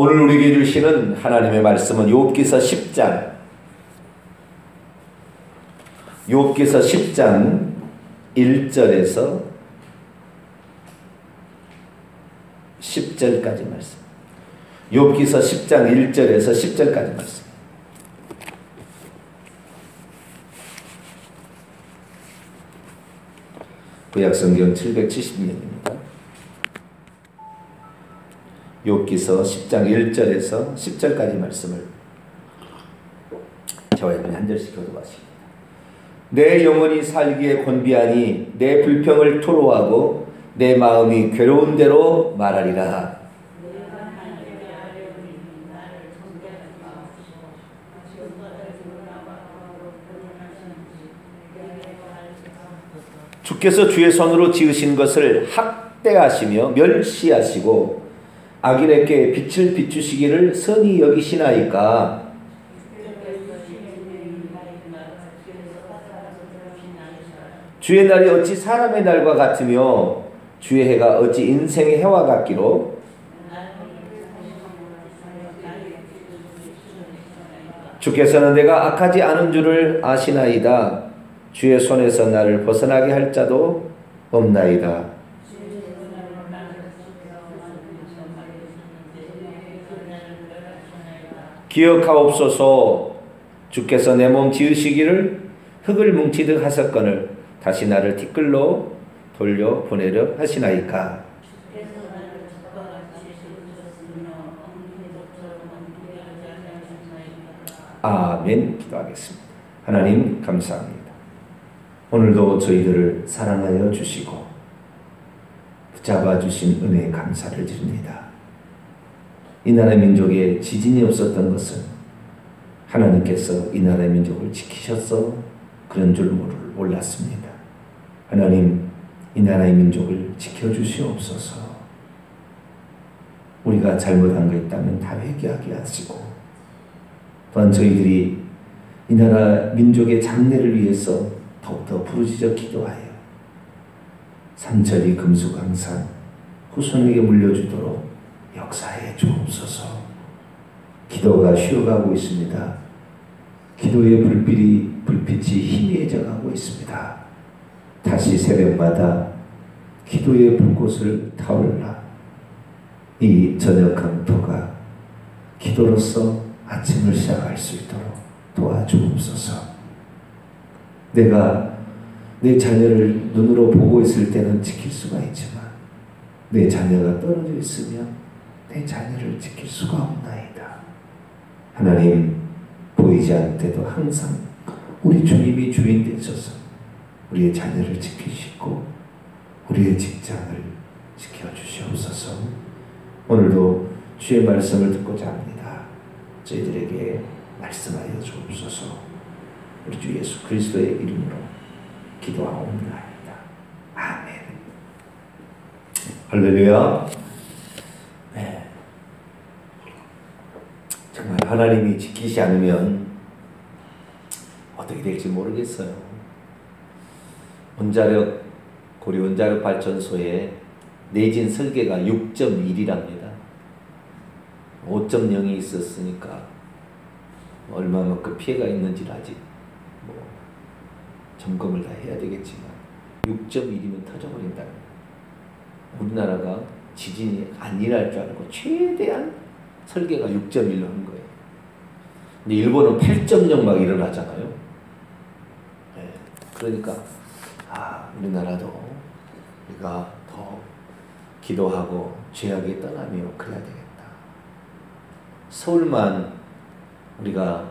오늘 우리에게 주시는 하나님의 말씀은 욥기서 10장 욥기서 10장 1절에서 10절까지 말씀. 욥기서 10장 1절에서 10절까지 말씀. 구약성경 770년입니다. 욥기서 10장 1절에서 10절까지 말씀을 저와 여러분이 한 절씩 교도하십니다. 내 영혼이 살기에 곤비하니 내 불평을 토로하고 내 마음이 괴로운 대로 말하리라. 주께서 주의 손으로 지으신 것을 학대하시며 멸시하시고 악인에게 빛을 비추시기를 선히 여기시나이까 주의 날이 어찌 사람의 날과 같으며 주의 해가 어찌 인생의 해와 같기로 주께서는 내가 악하지 않은 줄을 아시나이다. 주의 손에서 나를 벗어나게 할 자도 없나이다. 기억하옵소서 주께서 내 몸 지으시기를 흙을 뭉치듯 하셨거늘 다시 나를 티끌로 돌려 보내려 하시나이까. 아멘 기도하겠습니다. 하나님 감사합니다. 오늘도 저희들을 사랑하여 주시고 붙잡아 주신 은혜에 감사를 드립니다. 이 나라 민족에 지진이 없었던 것은 하나님께서 이 나라 민족을 지키셔서 그런 줄 몰랐습니다. 하나님, 이 나라의 민족을 지켜주시옵소서. 우리가 잘못한 거 있다면 다 회개하게 하시고, 또한 저희들이 이 나라 민족의 장래를 위해서 더욱더 부르짖어 기도하여 삼천리 금수강산 후손에게 물려주도록 역사해 주옵소서. 기도가 쉬어가고 있습니다. 기도의 불빛이, 불빛이 희미해져 가고 있습니다. 다시 새벽마다 기도의 불꽃을 타올라 이 저녁 강토가 기도로서 아침을 시작할 수 있도록 도와주옵소서. 내가 내 자녀를 눈으로 보고 있을 때는 지킬 수가 있지만 내 자녀가 떨어져 있으면 내 자녀를 지킬 수가 없나이다. 하나님 보이지 않때도 항상 우리 주님이 주인 되셔서 우리의 자녀를 지키시고 우리의 직장을 지켜주시옵소서. 오늘도 주의 말씀을 듣고자 합니다. 저희들에게 말씀하여 주옵소서. 우리 주 예수 그리스도의 이름으로 기도하옵나이다. 아멘. 할렐루야. 네. 정말 하나님이 지키지 않으면 어떻게 될지 모르겠어요. 원자력 고리 원자력 발전소에 내진 설계가 6.1이랍니다. 5.0이 있었으니까 얼마만큼 피해가 있는지를 아직 뭐 점검을 다 해야 되겠지만 6.1이면 터져버린다. 우리나라가 지진이 안 일할 줄 알고 최대한 설계가 6.1로 한 거예요. 근데 일본은 8.0 막 일어나잖아요. 네. 그러니까 아 우리나라도 우리가 더 기도하고 죄악에 떠나며 그래야 되겠다. 서울만 우리가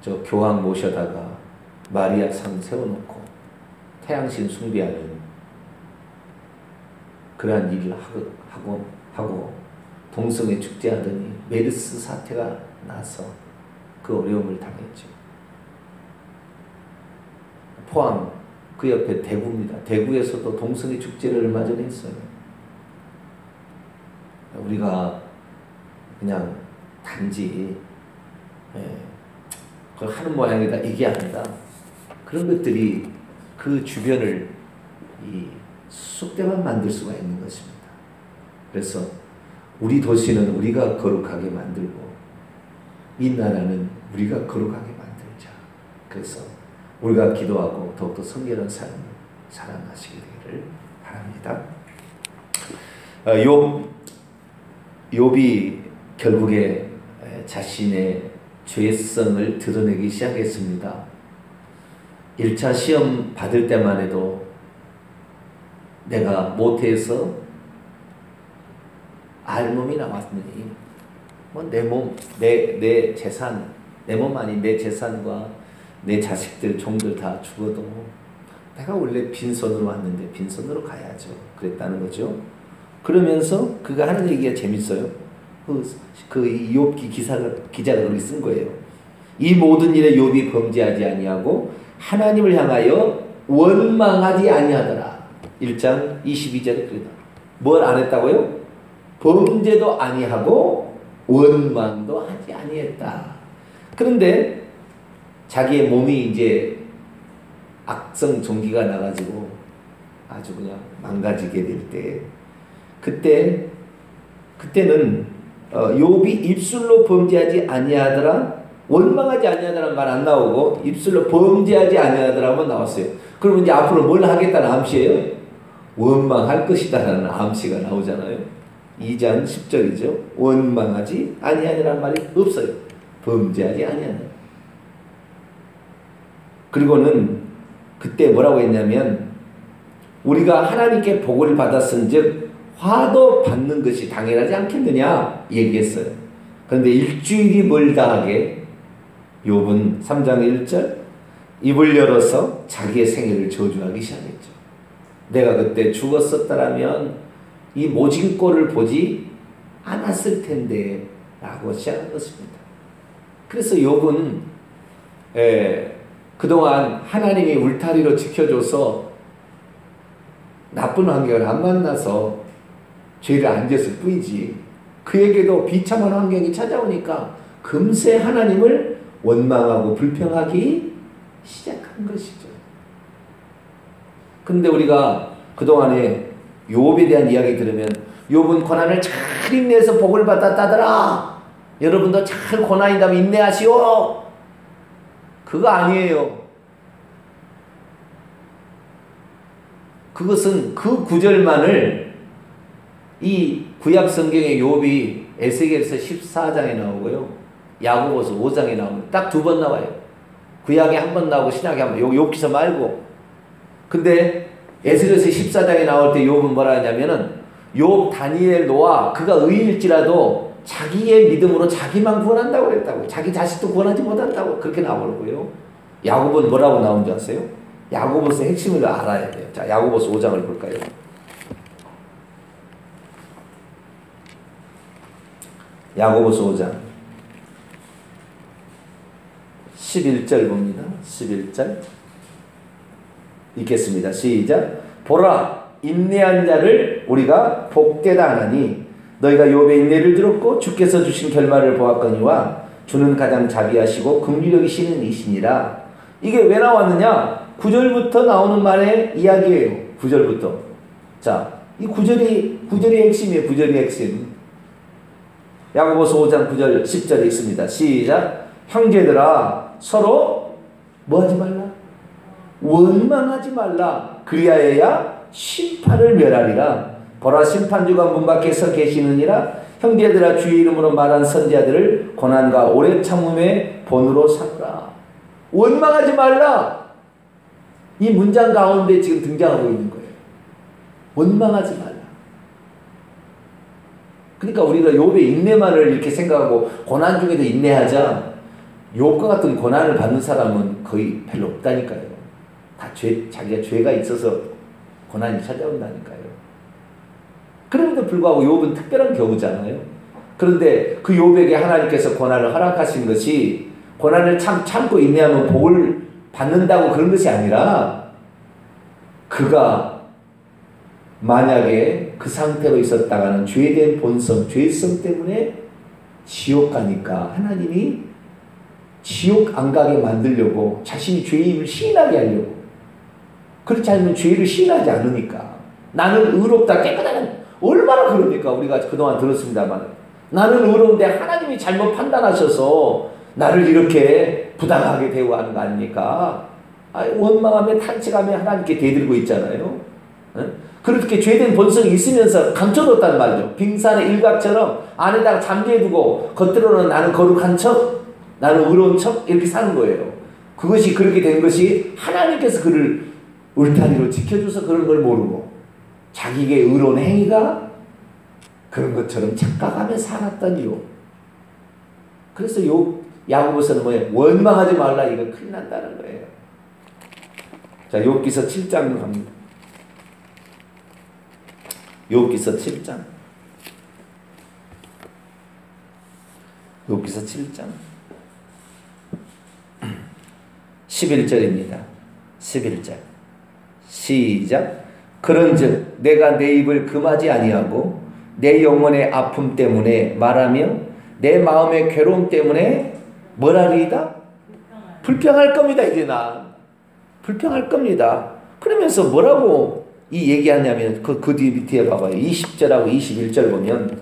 저 교황 모셔다가 마리아 상 세워놓고 태양신 숭배하는 그러한 일을 하고, 하고 동성애 축제하더니 메르스 사태가 나서 그 어려움을 당했죠. 포항 그 옆에 대구입니다. 대구에서도 동성애 축제를 얼마 전에 했어요. 우리가 그냥 단지 예, 그걸 하는 모양이다 아니다. 그런 것들이 그 주변을 이 쑥대만 만들 수가 있는 것입니다. 그래서 우리 도시는 우리가 거룩하게 만들고 이 나라는 우리가 거룩하게 만들자. 그래서 우리가 기도하고 더욱더 성결한 삶을 되기를 바랍니다. 어, 욥 욥이 결국에 자신의 죄성을 드러내기 시작했습니다. 1차 시험 받을 때만 해도 내가 못해서 알몸이 뭐 내 몸, 내, 내 재산, 내 몸 아닌 내 재산과 내 자식들, 종들 다 죽어도 내가 원래 빈손으로 왔는데 빈손으로 가야죠. 그랬다는 거죠. 그러면서 그가 하는 얘기가 재밌어요. 그, 그 욥기 기사가 기자가 그렇게 쓴 거예요. 이 모든 일에 욥이 범죄하지 아니하고 하나님을 향하여 원망하지 아니하더라. 1장 22절에 그러다. 뭘 안 했다고요? 범죄도 아니하고 원망도 하지 아니했다. 그런데 자기의 몸이 이제 악성 종기가 나가지고 아주 그냥 망가지게 될 때, 그때 그때는 어, 욥이 입술로 범죄하지 아니하더라 원망하지 아니하더라는 말 안 나오고 입술로 범죄하지 아니하더라만 나왔어요. 그러면 이제 앞으로 뭘 하겠다는 암시예요? 원망할 것이다라는 암시가 나오잖아요. 2장 10절이죠. 원망하지 아니하니라는 말이 없어요. 범죄하지 아니하니. 그리고는 그때 뭐라고 했냐면 우리가 하나님께 복을 받았은즉 화도 받는 것이 당연하지 않겠느냐 얘기했어요. 그런데 일주일이 멀다 하게 욥은 3장 1절 입을 열어서 자기의 생애를 저주하기 시작했죠. 내가 그때 죽었었다라면 이 모진 꼴을 보지 않았을 텐데 라고 시작한 것입니다. 그래서 욥은 에, 그동안 하나님이 울타리로 지켜줘서 나쁜 환경을 안 만나서 죄를 안 졌을 뿐이지 그에게도 비참한 환경이 찾아오니까 금세 하나님을 원망하고 불평하기 시작한 것이죠. 근데 우리가 그동안에 욥에 대한 이야기 들으면 욥은 고난을 잘 인내해서 복을 받았다더라. 여러분도 잘 고난이다면 인내하시오. 그거 아니에요. 그것은 그 구절만을 이 구약 성경의 욥이 에스겔서 14장에 나오고요. 야고보서 5장에 나옵니다. 딱두 번 나와요. 구약에 한 번 나오고 신약에 한 번. 요 욥기서 말고. 근데 에스겔서 14장에 나올 때 욥은 뭐라 하냐면은 욥 다니엘 노아 그가 의일지라도 자기의 믿음으로 자기만 구원한다고 그랬다고. 자기 자식도 구원하지 못한다고 그렇게 나오고요. 야고보는 뭐라고 나온 줄 아세요? 야고보서 핵심을 알아야 돼요. 자, 야고보서 5장을 볼까요? 야고보서 5장 11절 봅니다. 11절 읽겠습니다. 시작. 보라 인내한 자를 우리가 복되다 하나니 너희가 욥의 인내를 들었고 주께서 주신 결말을 보았거니와 주는 가장 자비하시고 긍휼력이 시는 이시니라. 이게 왜 나왔느냐? 9절부터 나오는 말의 이야기예요. 9절부터. 자, 이 9절이 9절이 핵심이에요. 9절이 핵심. 야고보서 5장 9절 10절에 있습니다. 시작. 형제들아 서로 뭐 하지 말라? 원망하지 말라. 그리하여야 심판을 멸하리라. 보라 심판주가 문 밖에 서 계시느니라. 형제들아 주의 이름으로 말한 선자들을 고난과 오래 참음의 본으로 삼라. 원망하지 말라. 이 문장 가운데 지금 등장하고 있는 거예요. 원망하지 말라. 그러니까 우리가 욥의 인내만을 이렇게 생각하고 고난 중에도 인내하자. 욥과 같은 고난을 받는 사람은 거의 별로 없다니까요. 다 죄, 자기가 죄가 있어서 고난이 찾아온다니까요. 그럼에도 불구하고 욥은 특별한 경우잖아요. 그런데 그 욥에게 하나님께서 고난을 허락하신 것이 고난을 참 참고 인내하면 복을 받는다고 그런 것이 아니라 그가 만약에 그 상태로 있었다가는 죄된 본성, 죄성 때문에 지옥 가니까 하나님이 지옥 안 가게 만들려고 자신이 죄임을 시인하게 하려고 그렇지 않으면 죄를 시인하지 않으니까 나는 의롭다 깨끗한 얼마나 그럽니까? 우리가 그동안 들었습니다만. 나는 의로운데 하나님이 잘못 판단하셔서 나를 이렇게 부당하게 대우하는 거 아닙니까? 원망하며 탄식하며 하나님께 대들고 있잖아요. 그렇게 죄된 본성이 있으면서 감춰뒀단 말이죠. 빙산의 일각처럼 안에다가 잠재두고 겉으로는 나는 거룩한 척, 나는 의로운 척 이렇게 사는 거예요. 그것이 그렇게 된 것이 하나님께서 그를 울타리로 지켜줘서 그런 걸 모르고 자기의 의로운 행위가 그런 것처럼 착각하며 살았더니요. 그래서 요 야고보서는 뭐예요? 원망하지 말라 이거 큰일 난다는 거예요. 자, 욥기서 7장으로 갑니다. 욥기서 7장. 욥기서 7장. 11절입니다. 11절. 시작. 그런즉 내가 내 입을 금하지 아니하고 내 영혼의 아픔 때문에 말하며 내 마음의 괴로움 때문에 뭐라리이다? 불평할 겁니다 이제 나 불평할 겁니다. 그러면서 뭐라고 이 얘기하냐면 그, 그 뒤 밑에 봐봐요. 20절하고 21절 보면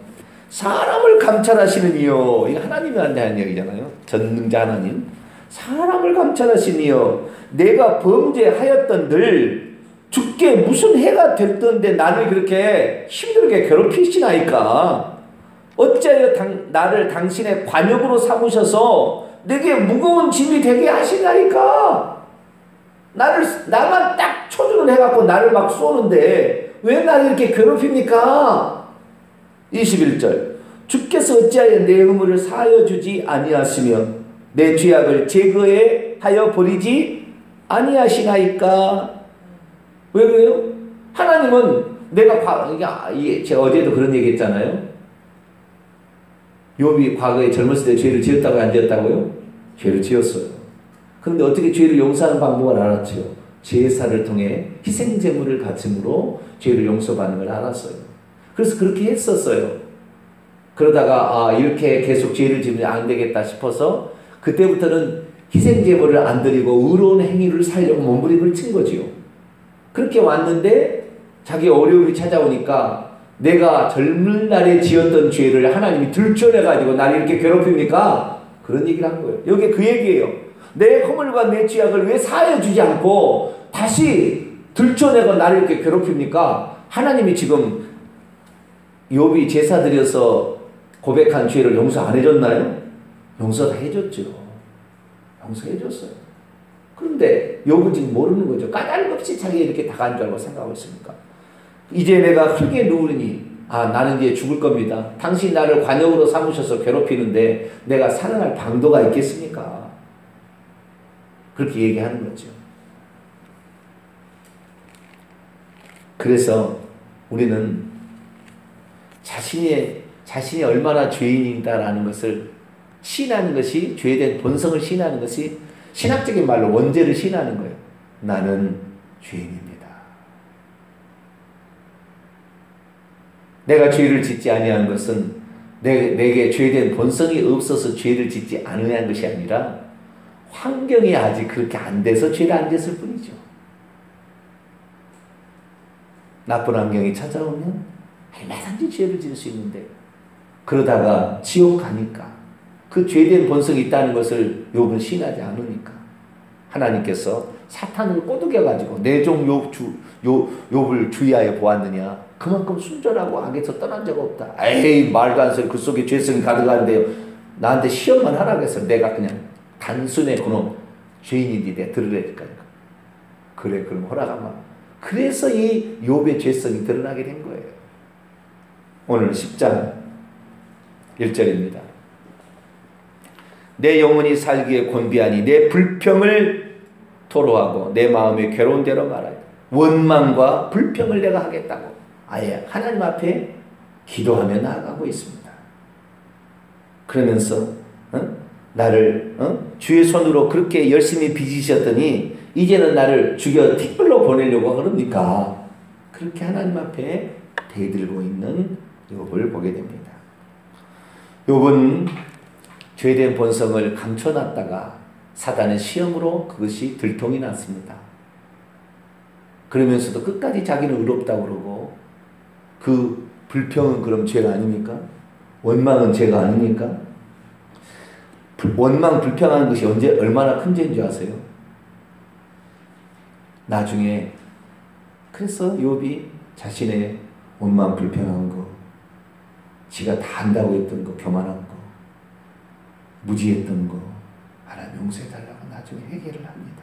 사람을 감찰하시는 이요. 이 하나님이 한다는 얘기잖아요. 전능자 하나님. 사람을 감찰하시니요. 내가 범죄하였던들 죽게 무슨 해가 됐던데 나를 그렇게 힘들게 괴롭히시나이까. 어찌하여 당, 나를 당신의 관역으로 삼으셔서 내게 무거운 짐이 되게 하시나이까. 나를, 나만 딱 초준을 해갖고 나를 막 쏘는데 왜 나를 이렇게 괴롭힙니까? 21절. 주께서 어찌하여 내 의무를 사하여 주지 아니하시며 내 죄악을 제거해 하여 버리지 아니하시나이까? 왜 그래요? 하나님은 내가 과, 이게 제가 어제도 그런 얘기 했잖아요. 욥이 과거에 젊었을 때 죄를 지었다고 안 지었다고요? 죄를 지었어요. 그런데 어떻게 죄를 용서하는 방법을 알았죠? 제사를 통해 희생 제물을 바침으로 죄를 용서받는 걸 알았어요. 그래서 그렇게 했었어요. 그러다가 아 이렇게 계속 죄를 지으면 안 되겠다 싶어서 그때부터는 희생 제물을 안 드리고 의로운 행위를 살려고 몸부림을 친 거지요. 그렇게 왔는데 자기 어려움이 찾아오니까 내가 젊은 날에 지었던 죄를 하나님이 들춰내가지고 나를 이렇게 괴롭힙니까? 그런 얘기를 한 거예요. 여기 그 얘기예요. 내 허물과 내 죄악을 왜 사하여 주지 않고 다시 들춰내고 나를 이렇게 괴롭힙니까? 하나님이 지금 욥이 제사 드려서 고백한 죄를 용서 안 해줬나요? 용서 다 해줬죠. 용서해줬어요. 그런데 욥은 지금 모르는 거죠. 까닭 없이 자기 이렇게 다간 줄 알고 생각하고 있습니까? 이제 내가 흙에 누우니 아 나는 이제 죽을 겁니다. 당신 나를 관역으로 삼으셔서 괴롭히는데 내가 살아날 방도가 있겠습니까? 그렇게 얘기하는 거죠. 그래서 우리는 자신의 자신이 얼마나 죄인이다라는 것을 신하는 것이 죄된 본성을 신하는 것이 신학적인 말로 원죄를 신하는 거예요. 나는 죄인입니다. 내가 죄를 짓지 아니한 것은 내, 내게 죄된 본성이 없어서 죄를 짓지 않으한 것이 아니라 환경이 아직 그렇게 안 돼서 죄를 안 졌을 뿐이죠. 나쁜 환경이 찾아오면 얼마든지 죄를 지을 수 있는데 그러다가 지옥 가니까 그 죄된 본성이 있다는 것을 욥은 신하지 않으니까 하나님께서 사탄을 꼬드겨 가지고 내종 욥을 주의하여 보았느냐 그만큼 순전하고 악에서 떠난 적 없다. 에이 말도 안 소리 그 속에 죄성이 가득한데요. 나한테 시험만 하라고 해서 내가 그냥 단순히 그놈 죄인이지 내 들으라니까. 그래 그럼 허락하마. 그래서 이 욥의 죄성이 드러나게 된 거예요. 오늘 10장 1절입니다. 내 영혼이 살기에 곤비하니 내 불평을 토로하고 내 마음의 괴로운 대로 말하여 원망과 불평을 내가 하겠다고 아예 하나님 앞에 기도하며 나아가고 있습니다. 그러면서 어? 나를 어? 주의 손으로 그렇게 열심히 빚으셨더니 이제는 나를 죽여 티끌로 보내려고 그럽니까? 그렇게 하나님 앞에 대들고 있는 욥을 보게 됩니다. 욥은 죄된 본성을 감춰놨다가 사단의 시험으로 그것이 들통이 났습니다. 그러면서도 끝까지 자기는 의롭다고 그러고 그 불평은 그럼 죄가 아닙니까? 원망은 죄가 아닙니까? 원망 불평하는 것이 언제 얼마나 큰 죄인 줄 아세요? 나중에 그래서 욥이 자신의 원망 불평한 거, 지가 다 한다고 했던 거, 교만한 거, 무지했던 거 하나님 용서해 달라고 나중에 회개를 합니다.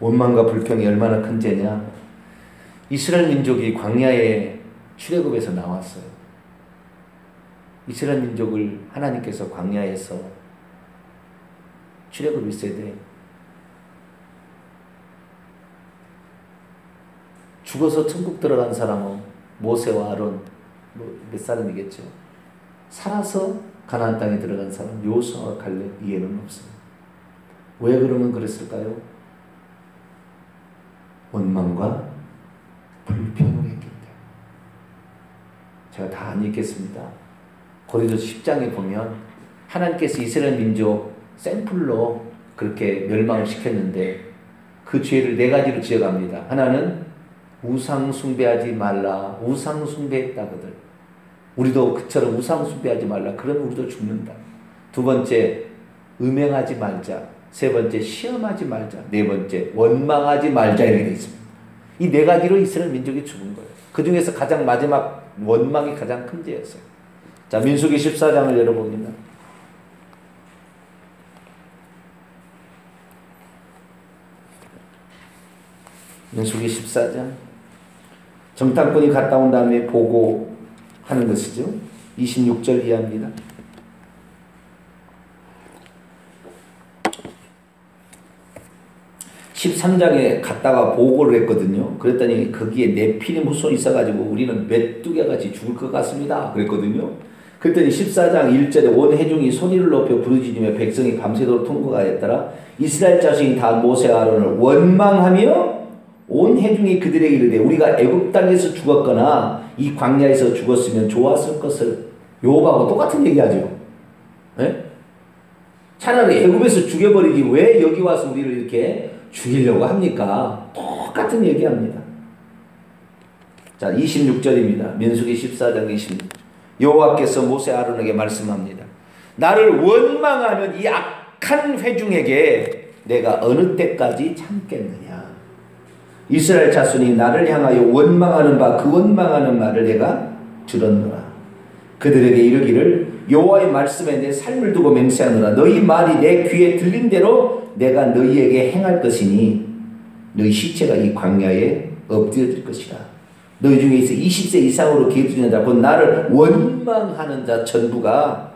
원망과 불평이 얼마나 큰 죄냐? 이스라엘 민족이 광야의 출애굽에서 나왔어요. 이스라엘 민족을 하나님께서 광야에서 출애굽 1세대 죽어서 천국 들어간 사람은 모세와 아론 뭐 몇 사람이겠죠. 살아서 가나안 땅에 들어간 사람 요수와 갈렙 이해는 없어요. 왜 그러면 그랬을까요? 원망과 불평을 했기 때문에. 제가 다 안 읽겠습니다. 고린도 10장에 보면 하나님께서 이스라엘 민족 샘플로 그렇게 멸망을 시켰는데 그 죄를 네 가지로 지어갑니다. 하나는 우상 숭배하지 말라. 우상 숭배했다거든. 우리도 그처럼 우상 숭배하지 말라. 그러면 우리도 죽는다. 두 번째 음행하지 말자. 세 번째 시험하지 말자. 네 번째 원망하지 말자 이렇게 되어 있습니다. 이 네 가지로 이스라엘 민족이 죽은 거예요. 그 중에서 가장 마지막 원망이 가장 큰 죄였어요. 자, 민수기 14장을 열어봅니다. 민수기 14장. 정탐꾼이 갔다 온 다음에 보고 하는 것이죠. 26절 이하입니다. 13장에 갔다가 보고를 했거든요. 그랬더니 거기에 네피림 후손이 있어가지고 우리는 메뚜기 같이 죽을 것 같습니다. 그랬거든요. 그랬더니 14장 1절에 온 회중이 소리를 높여 부르짖으며 백성이 밤새도록 통곡하였더라. 이스라엘 자식이 다 모세 아론을 원망하며 온 회중이 그들에게 이르되 우리가 애굽 땅에서 죽었거나 이 광야에서 죽었으면 좋았을 것을 요하고 똑같은 얘기하죠. 네? 차라리 애굽에서 죽여버리지 왜 여기 와서 우리를 이렇게 죽이려고 합니까? 똑같은 얘기합니다. 자, 26절입니다. 민수기 14장 26절. 여호와께서 모세 아론에게 말씀합니다. 나를 원망하는 이 악한 회중에게 내가 어느 때까지 참겠느냐? 이스라엘 자손이 나를 향하여 원망하는 바 그 원망하는 말을 내가 들었노라. 그들에게 이르기를 여호와의 말씀에 내 삶을 두고 맹세하노라. 너희 말이 내 귀에 들린 대로 내가 너희에게 행할 것이니 너희 시체가 이 광야에 엎드려질 것이라. 너희 중에서 20세 이상으로 기르는 자, 곧 나를 원망하는 자 전부가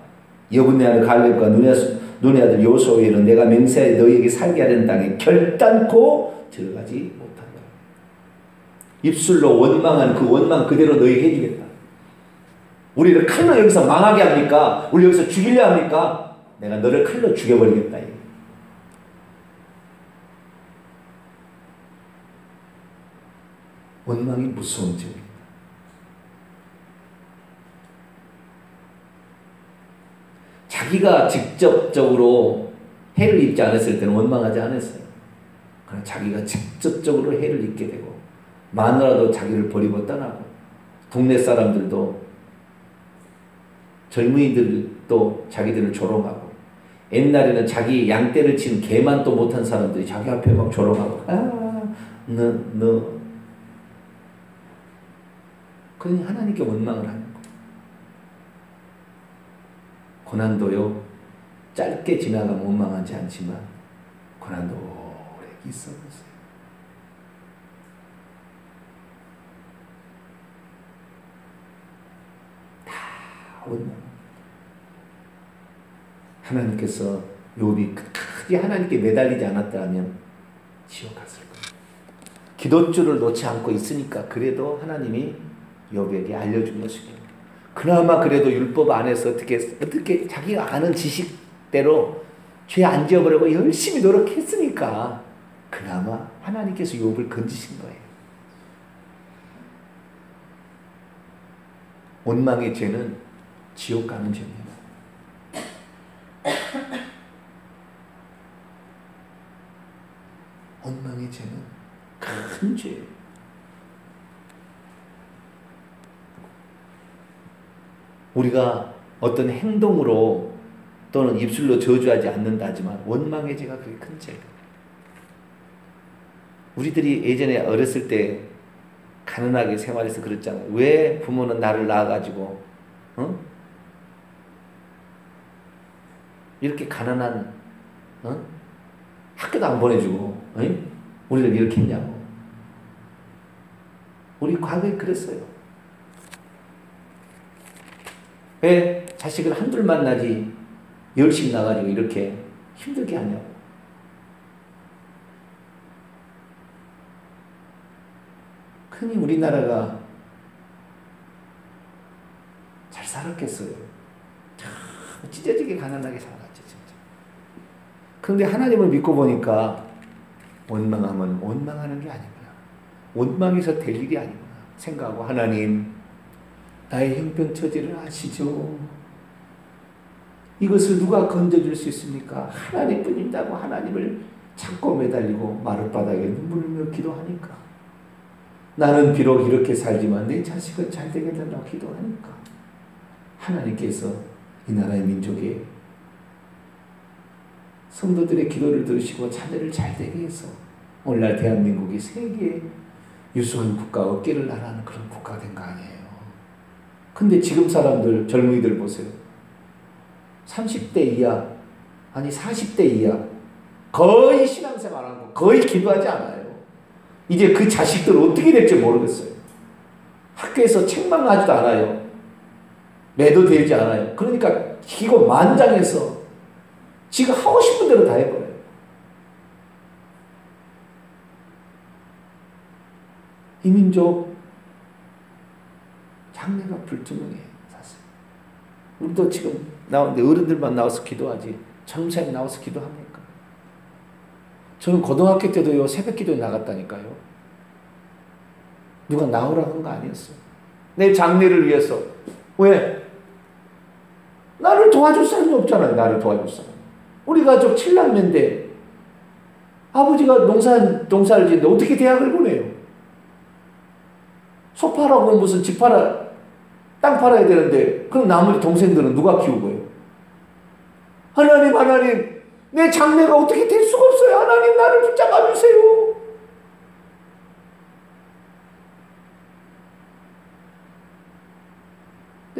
여분의 아들 갈렙과 눈의, 눈의 아들 요소에는 내가 맹세하여 너희에게 살게 하는 땅에 결단코 들어가지. 입술로 원망한 그 원망 그대로 너희에게 해주겠다. 우리를 칼로 여기서 망하게 합니까? 우리 여기서 죽이려 합니까? 내가 너를 칼로 죽여버리겠다. 원망이 무서운 죄입니다. 자기가 직접적으로 해를 입지 않았을 때는 원망하지 않았어요. 그러나 자기가 직접적으로 해를 입게 되고 마누라도 자기를 버리고 떠나고 동네 사람들도 젊은이들도 자기들을 조롱하고 옛날에는 자기 양떼를 친 개만 또 못한 사람들이 자기 앞에 막 조롱하고 아너너 그러니 하나님께 원망을 하는 거. 고난도요 짧게 지나가면 원망하지 않지만 고난도 오래 있어 보세요. 원망. 하나님께서 욥이 끝까지 하나님께 매달리지 않았다면 지옥 갔을 거예요. 기도줄을 놓지 않고 있으니까 그래도 하나님이 욥에게 알려준 것입니다. 그나마 그래도 율법 안에서 어떻게 어떻게 자기가 아는 지식대로 죄 안 지어버리고 열심히 노력했으니까 그나마 하나님께서 욥을 건지신 거예요. 원망의 죄는 지옥 가는 죄입니다. 원망의 죄는 큰 죄예요. 우리가 어떤 행동으로 또는 입술로 저주하지 않는다지만 원망의 죄가 그게 큰 죄예요. 우리들이 예전에 어렸을 때 가난하게 생활해서 그랬잖아요. 왜 부모는 나를 낳아가지고 어? 이렇게 가난한 어? 학교도 안 보내주고 어? 우리를 이렇게 했냐고. 우리 과거에 그랬어요. 왜 자식을 한둘 만나지 열심히 나가지고 이렇게 힘들게 하냐고. 흔히 우리나라가 잘 살았겠어요. 참 찢어지게 가난하게 진짜. 그런데 하나님을 믿고 보니까 원망하면 원망하는 게 아니구나. 원망해서 될 일이 아니구나 생각하고 하나님 나의 형편 처지를 아시죠. 이것을 누가 건져줄 수 있습니까? 하나님뿐이다고 하나님을 찾고 매달리고 마룻바닥에 눈물을 흘며 기도하니까 나는 비록 이렇게 살지만 내 자식은 잘 되게 달라고 기도하니까 하나님께서 이 나라의 민족의 성도들의 기도를 들으시고 자녀를 잘 되게 해서 오늘날 대한민국이 세계의 유수한 국가 어깨를 나라는 그런 국가가 된 거 아니에요. 근데 지금 사람들 젊은이들 보세요. 30대 이하 아니 40대 이하 거의 신앙생활 안 하고 거의 기도하지 않아요. 이제 그 자식들 어떻게 될지 모르겠어요. 학교에서 책만 가지도 않아요. 매도 되지 않아요. 그러니까 기고 만장해서 지가 하고 싶은 대로 다 해버려요. 이 민족 장래가 불투명해요. 사실. 우리도 지금 나오는데 어른들만 나와서 기도하지 젊은 나와서 기도합니까? 저는 고등학교 때도요 새벽 기도에 나갔다니까요. 누가 나오라고 한 거 아니었어요. 내 장래를 위해서. 왜? 나를 도와줄 사람이 없잖아요. 나를 도와줄 사람. 우리 가족 7남매인데 아버지가 농사, 농사를 짓는데 어떻게 대학을 보내요? 소 팔아고 무슨 집 팔아, 땅 팔아야 되는데 그럼 나머지 동생들은 누가 키우고요? 하나님, 하나님, 내 장래가 어떻게 될 수가 없어요. 하나님, 나를 붙잡아 주세요.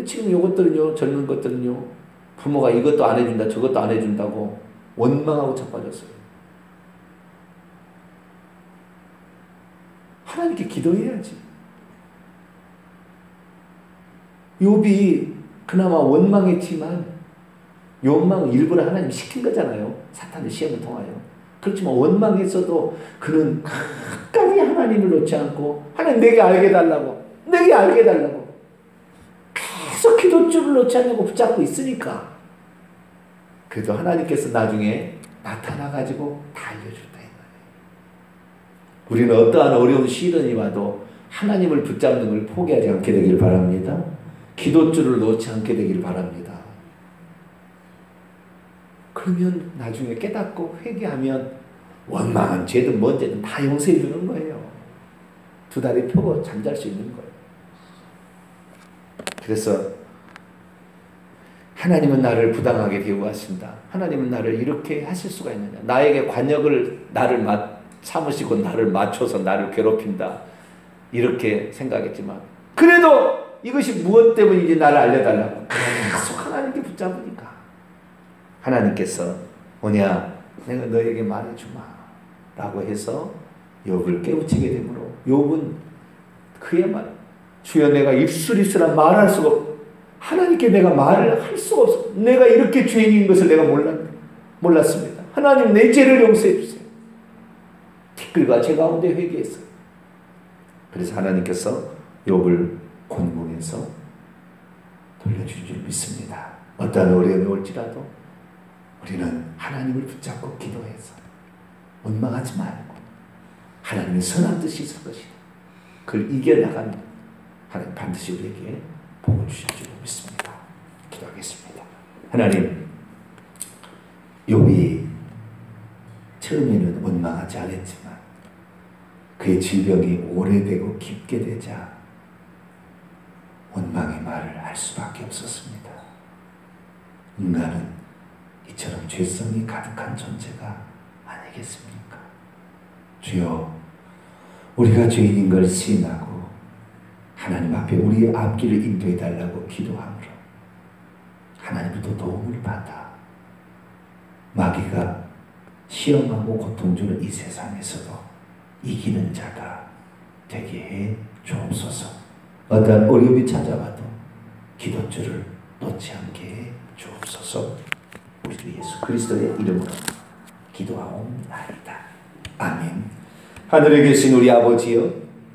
지금 이것들은요, 젊은 것들은요, 부모가 이것도 안 해준다, 저것도 안 해준다고 원망하고 자빠졌어요. 하나님께 기도해야지. 욥이 그나마 원망했지만 원망은 일부러 하나님 시킨 거잖아요. 사탄의 시험을 통하여. 그렇지만 원망했어도 그는 끝까지 하나님을 놓지 않고 하나님 내게 알게 달라고 내게 알게 달라고 계속 기도줄을 놓지 않고 붙잡고 있으니까 그래도 하나님께서 나중에 나타나가지고 다 알려준다 우리는 어떠한 어려운 시련이 와도 하나님을 붙잡는 걸 포기하지 않게 되길 바랍니다. 기도줄을 놓지 않게 되길 바랍니다. 그러면 나중에 깨닫고 회개하면 원망한 죄든 뭔 죄든 다 용서해 주는 거예요. 두 다리 펴고 잠잘 수 있는 거예요. 그래서 하나님은 나를 부당하게 대우하신다. 하나님은 나를 이렇게 하실 수가 있느냐. 나에게 관역을 나를 맞, 참으시고 나를 맞춰서 나를 괴롭힌다. 이렇게 생각했지만 그래도 이것이 무엇 때문인지 나를 알려달라고 계속 하나님께 붙잡으니까 하나님께서 뭐냐 내가 너에게 말해주마 라고 해서 욥을 깨우치게 되므로 욥은 그의 말 주여 내가 있으나 말할 수가 없 하나님께 내가 말을 할 수가 없어 내가 이렇게 죄인인 것을 내가 몰랐, 몰랐습니다 하나님 내 죄를 용서해 주세요 티끌과 제 가운데 회개했어요 그래서 하나님께서 욥을 곤궁해서 돌려주실 줄 믿습니다. 어떠한 어려움이 올지라도 우리는 하나님을 붙잡고 기도해서 원망하지 말고 하나님의 선한 뜻이 있을 것이다. 그걸 이겨나가면 하나님 반드시 우리에게 복을 주실 줄 믿습니다. 기도하겠습니다. 하나님, 욥이 처음에는 원망하지 않았지만 그의 질병이 오래되고 깊게 되자 원망의 말을 할 수밖에 없었습니다. 인간은 이처럼 죄성이 가득한 존재가 아니겠습니까? 주여, 우리가 죄인인 걸 시인하고 하나님 앞에 우리의 앞길을 인도해 달라고 기도함으로 하나님부터 도움을 받아 마귀가 시험하고 고통 주는 이 세상에서도 이기는 자가 되게 해 주옵소서. 어떤 어려움이 찾아와도 기도줄을 놓지 않게 해 주옵소서. 우리 주 예수 그리스도의 이름으로 기도하옵나이다. 아멘. 하늘에 계신 우리 아버지여